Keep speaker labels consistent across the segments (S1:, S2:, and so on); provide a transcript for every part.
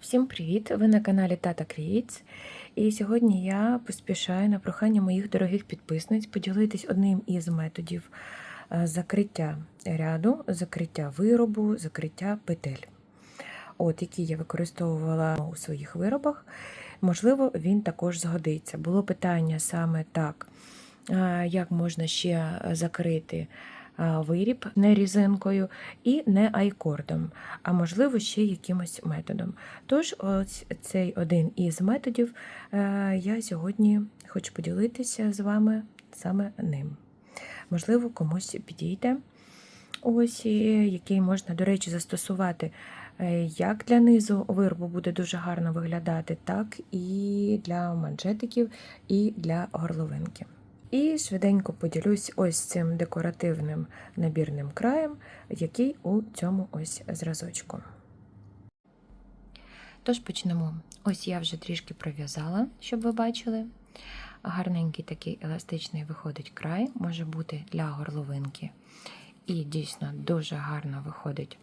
S1: Всім привіт! Ви на каналі Тата Creates. І сьогодні я поспішаю на прохання моїх дорогих підписниць поділитись одним із методів е, закриття ряду, закриття виробу, закриття петель, от, який я використовувала у своїх виробах. Можливо, він також згодиться. Було питання саме так, е, як можна ще закрити виріб не різинкою і не айкордом, а можливо ще якимось методом. Тож, ось цей один із методів е, я сьогодні хочу поділитися з вами саме ним. Можливо, комусь підійде. Ось який можна, до речі, застосувати е, як для низу виробу буде дуже гарно виглядати, так і для манжетиків, і для горловинки. І швиденько поділюсь ось цим декоративним набірним краєм, який у цьому ось зразочку. Тож почнемо. Ось я вже трішки пров'язала, щоб ви бачили. Гарненький такий еластичний виходить край, може бути для горловинки. І дійсно дуже гарно виходить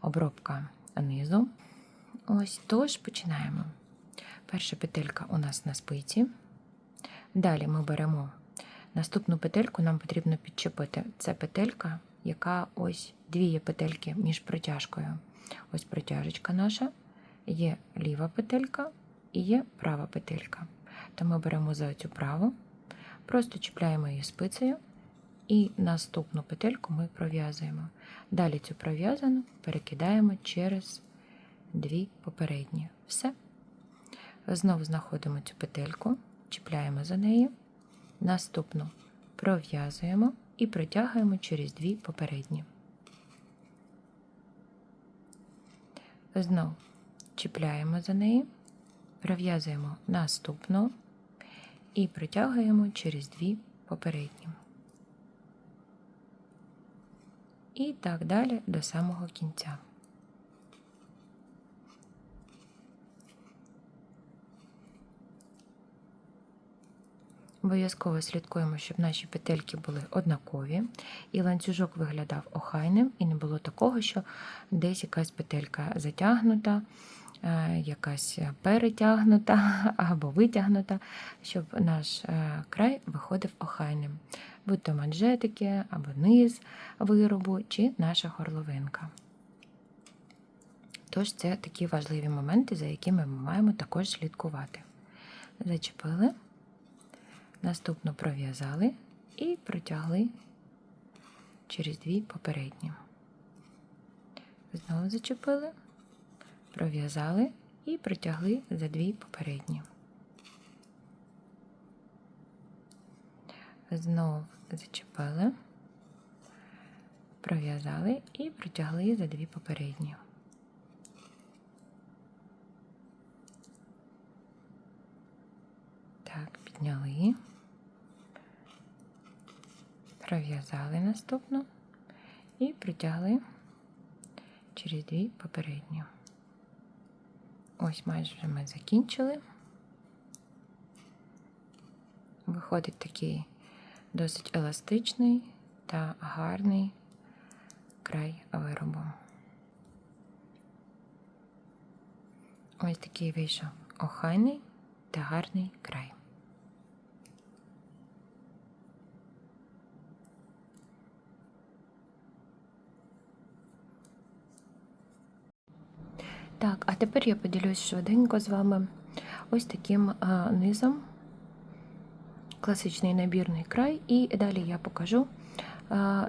S1: обробка низу. Ось тож починаємо. Перша петелька у нас на спиці. Далі ми беремо Наступну петельку нам потрібно підчепити. Це петелька, яка ось дві є петельки між протяжкою. Ось протяжечка наша, є ліва петелька і є права петелька. То ми беремо за цю праву, просто чіпляємо її спицею, і наступну петельку ми пров'язуємо. Далі цю пров'язану перекидаємо через дві попередні. Все. Знову знаходимо цю петельку, чіпляємо за неї. Наступну пров'язуємо і протягуємо через дві попередні. Знову чіпляємо за неї, пров'язуємо наступну і протягуємо через дві попередні. І так далі до самого кінця. Обов'язково слідкуємо, щоб наші петельки були однакові, і ланцюжок виглядав охайним, і не було такого, що десь якась петелька затягнута, е, якась перетягнута або витягнута, щоб наш е, край виходив охайним, будь то манжетики, або низ виробу, чи наша горловинка. Тож це такі важливі моменти, за якими ми маємо також слідкувати. Зачепили. Наступно пров'язали і протягли через дві попередні. Знову зачепили, пров'язали і протягли за дві попередні. Знову зачепили, пров'язали і протягли за дві попередні. Так, підняли пров'язали наступну і притягли через дві попередні. Ось майже ми закінчили. Виходить такий досить еластичний та гарний край виробу. Ось такий вийшов охайний та гарний край. Так, а тепер я поділюсь швиденько з вами ось таким низом, класичний набірний край, і далі я покажу,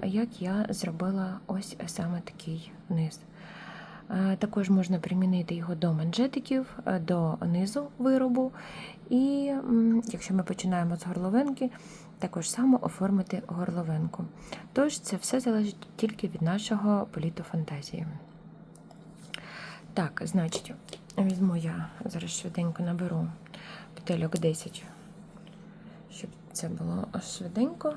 S1: як я зробила ось саме такий низ. Також можна примінити його до манжетиків, до низу виробу. І якщо ми починаємо з горловинки, також само оформити горловинку. Тож це все залежить тільки від нашого політу фантазії. Так, значить, візьму я зараз швиденько наберу петельок 10, щоб це було швиденько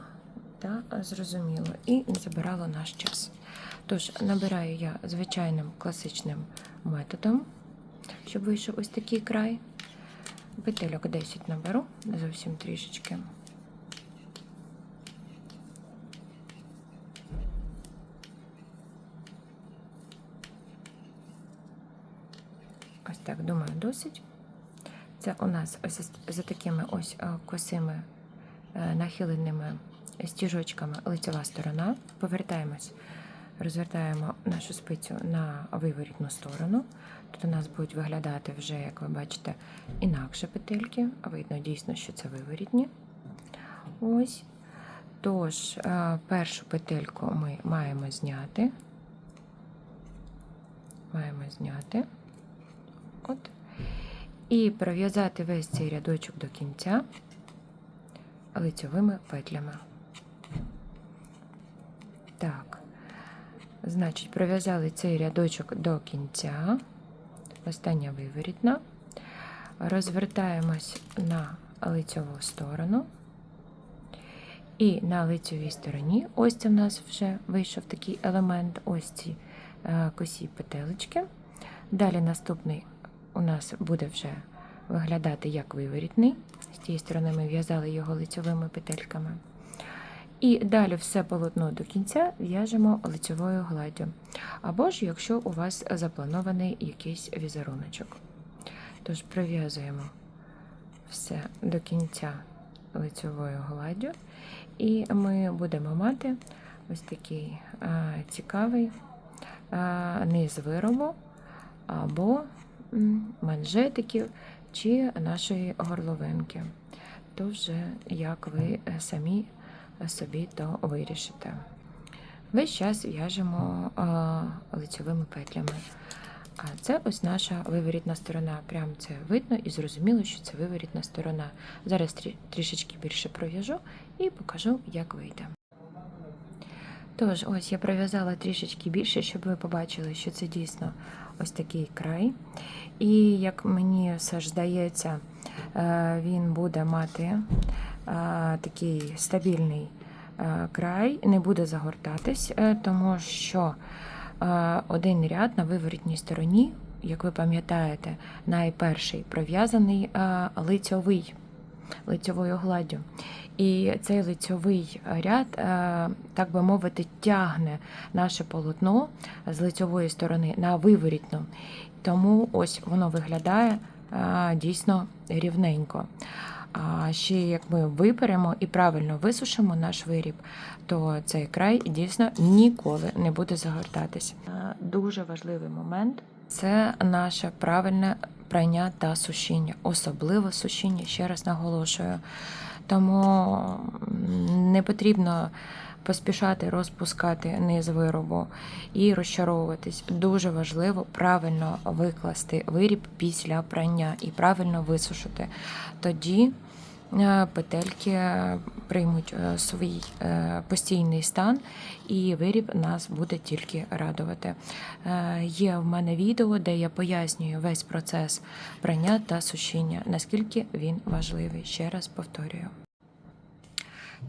S1: та зрозуміло і не забирало наш час. Тож, набираю я звичайним класичним методом, щоб вийшов ось такий край. Петельок 10 наберу, зовсім трішечки. Ось так, думаю, досить. Це у нас ось за такими ось е, косими е, нахиленими стіжочками лицева сторона. Повертаємось, розвертаємо нашу спицю на виворітну сторону. Тут у нас будуть виглядати вже, як ви бачите, інакше петельки. Видно дійсно, що це виворітні. Ось. Тож, е, першу петельку ми маємо зняти. Маємо зняти. От. І пров'язати весь цей рядочок до кінця лицьовими петлями. Так. Значить, пров'язали цей рядочок до кінця. Остання виворітна. Розвертаємось на лицьову сторону. І на лицьовій стороні, ось це в нас вже вийшов такий елемент, ось ці е, косі петелечки. Далі наступний у нас буде вже виглядати як виворітний. З тієї сторони ми в'язали його лицьовими петельками. І далі все полотно до кінця в'яжемо лицьовою гладдю. Або ж, якщо у вас запланований якийсь візеруночок. Тож прив'язуємо все до кінця лицьовою гладдю. І ми будемо мати ось такий а, цікавий а, низ виробу або манжетиків чи нашої горловинки. То вже як ви е, самі собі то вирішите. Весь час в'яжемо а, лицьовими петлями. А це ось наша виворітна сторона. Прям це видно і зрозуміло, що це виворітна сторона. Зараз трішечки більше пров'яжу і покажу, як вийде. Тож, ось я пров'язала трішечки більше, щоб ви побачили, що це дійсно ось такий край. І як мені все ж здається, е, він буде мати е, такий стабільний е, край, не буде загортатись, тому що один ряд на виворітній стороні, як ви пам'ятаєте, найперший пров'язаний лицьовий, лицьовою гладдю. І цей лицьовий ряд, е, так би мовити, тягне наше полотно з лицьової сторони на виворітну. Тому ось воно виглядає е, дійсно рівненько. А ще як ми виперемо і правильно висушимо наш виріб, то цей край дійсно ніколи не буде загортатись. Е, Дуже важливий момент це наше правильне прання та сушіння, особливо сушіння, ще раз наголошую. Тому не потрібно поспішати розпускати низ виробу і розчаровуватись. Дуже важливо правильно викласти виріб після прання і правильно висушити. Тоді петельки приймуть е, свій е, постійний стан, і виріб нас буде тільки радувати. Е, Є в мене відео, де я пояснюю весь процес прання та сушіння, наскільки він важливий. Ще раз повторюю.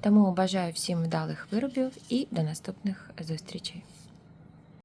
S1: Тому бажаю всім вдалих виробів і до наступних зустрічей.